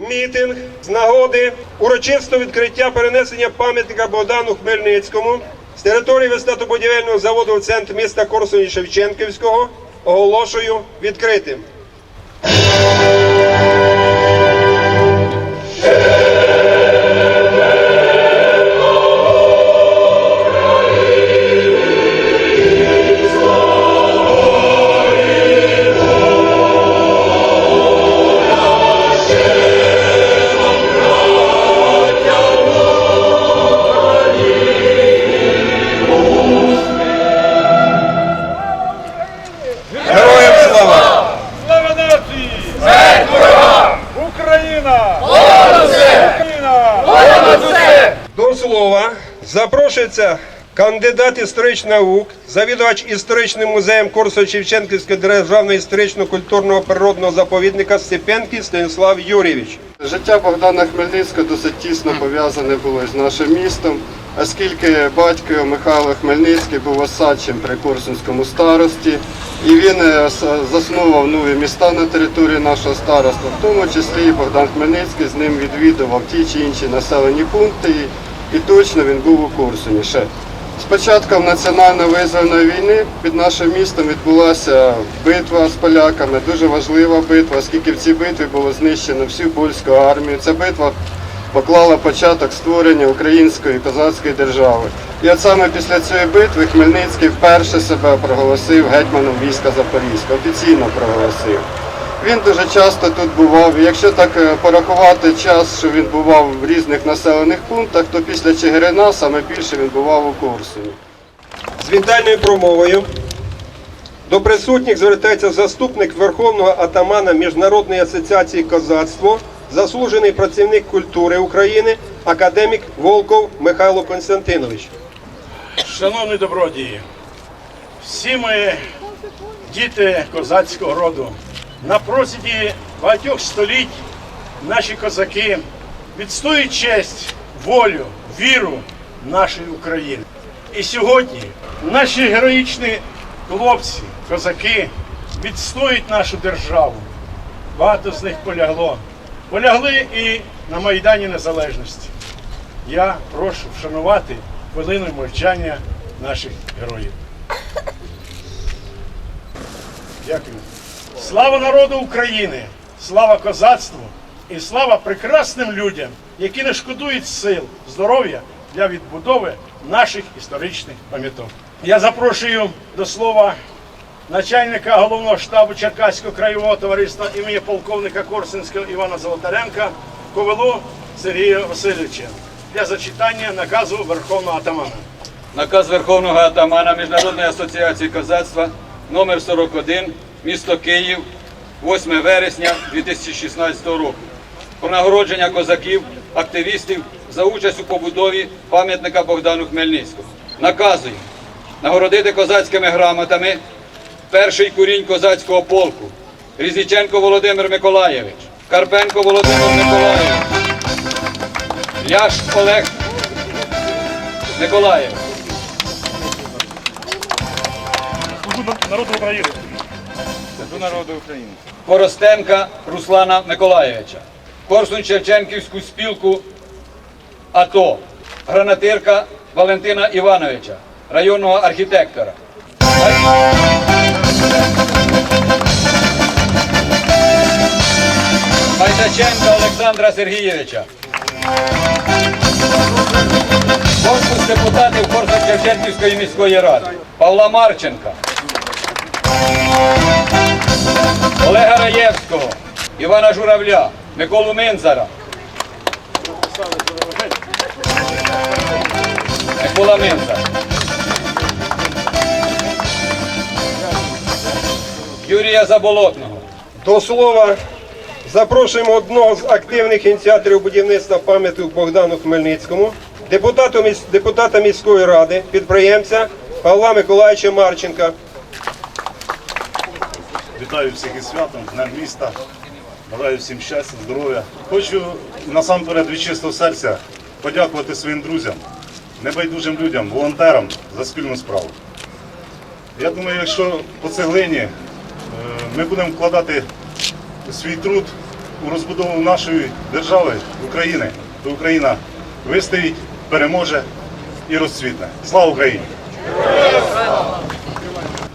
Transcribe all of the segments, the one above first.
мітинг з нагоди урочистого відкриття перенесення пам'ятника Богдану Хмельницькому з території висотобудівельного заводу в центр міста Корсуні Шевченківського оголошую відкритим. Запрошується кандидат історичних наук, завідувач історичним музеєм Корсо-Шевченківського державного історично-культурного природного заповідника Степенків Станіслав Юрійович. Життя Богдана Хмельницького досить тісно пов'язане було з нашим містом, оскільки батько Михайло Хмельницький був осадчим при Корсунському старості, і він е, заснував нові міста на території нашого староства, в тому числі і Богдан Хмельницький з ним відвідував ті чи інші населені пункти, і, точно він був у Корсуні ще. З початком національно-визвольної війни під нашим містом відбулася битва з поляками, дуже важлива битва, оскільки в цій битві було знищено всю польську армію. Ця битва поклала початок створення української козацької держави. І от саме після цієї битви Хмельницький вперше себе проголосив гетьманом війська Запорізька, офіційно проголосив. Він дуже часто тут бував. Якщо так е, порахувати час, що він бував в різних населених пунктах, то після Чигирина саме більше він бував у Корсуні. З вітальною промовою до присутніх звертається заступник Верховного атамана Міжнародної асоціації козацтво, заслужений працівник культури України, академік Волков Михайло Константинович. Шановні добродії, всі ми діти козацького роду. На протязі багатьох століть наші козаки відстоюють честь, волю, віру нашої України. І сьогодні наші героїчні хлопці, козаки відстоюють нашу державу. Багато з них полягло. Полягли і на Майдані Незалежності. Я прошу вшанувати хвилиною мовчання наших героїв. Дякую. Слава народу України! Слава козацтву і слава прекрасним людям, які не шкодують сил, здоров'я для відбудови наших історичних пам'яток. Я запрошую до слова начальника головного штабу Черкаського краєвого товариства імені полковника Корсунського Івана Золотаренка Ковилу Сергія Васильовича для зачитання наказу Верховного атамана. Наказ Верховного атамана Міжнародної асоціації козацтва номер 41, місто Київ, 8 вересня 2016 року. Про нагородження козаків, активістів за участь у побудові пам'ятника Богдану Хмельницькому. Наказую нагородити козацькими грамотами перший курінь козацького полку Різніченко Володимир Миколаєвич, Карпенко Володимир Миколаєвич, Ляш Олег Миколаєв. Народу України. До народу України. Коростенка Руслана Миколаєвича. Корсун Шевченківську спілку АТО. Гранатирка Валентина Івановича, районного архітектора. Майдаченка Олександра Сергійовича. Корпус депутатів Корсун Шевченківської міської ради. Павла Марченка. Олега Раєвського, Івана Журавля, Миколу Минзара. Микола Минзар. Юрія Заболотного. До слова запрошуємо одного з активних ініціаторів будівництва пам'яток Богдану Хмельницькому, депутата міської ради, підприємця Павла Миколаївича Марченка. Вітаю всіх із святом, Днем міста. Бажаю всім щастя, здоров'я. Хочу насамперед від чистого серця подякувати своїм друзям, небайдужим людям, волонтерам за спільну справу. Я думаю, якщо по цеглині е, ми будемо вкладати свій труд, у розбудову нашої держави, України, то Україна вистоїть, переможе і розцвітне. Слава Україні!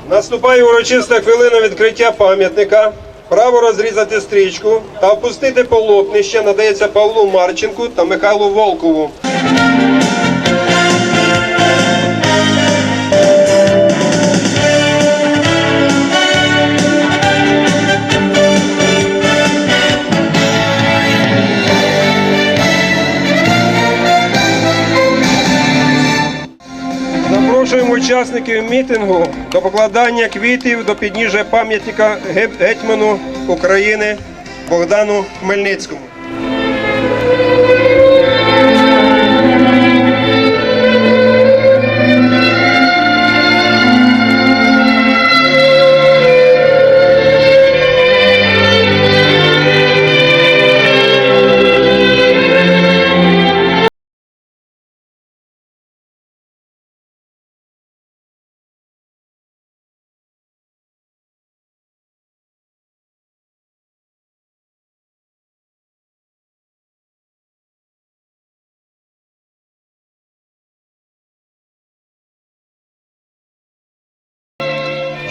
Наступає урочиста хвилина відкриття пам'ятника. Право розрізати стрічку та опустити полотнище надається Павлу Марченку та Михайлу Волкову. Запрошуємо учасників мітингу до покладання квітів до підніжжя пам'ятника ге- гетьману України Богдану Хмельницькому.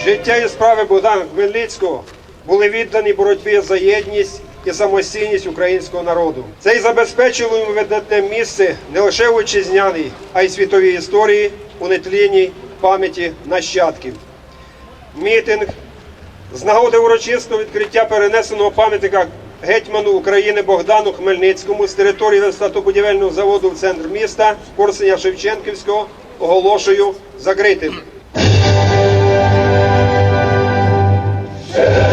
Життя і справи Богдана Хмельницького були віддані боротьбі за єдність і самостійність українського народу. Це й забезпечило йому видатне місце не лише в вітчизняній, а й світовій історії у нетлінній пам'яті нащадків. Мітинг з нагоди урочистого відкриття перенесеного пам'ятника гетьману України Богдану Хмельницькому з території верстатобудівельного заводу в центр міста Корсеня Шевченківського оголошую закритим. Yeah.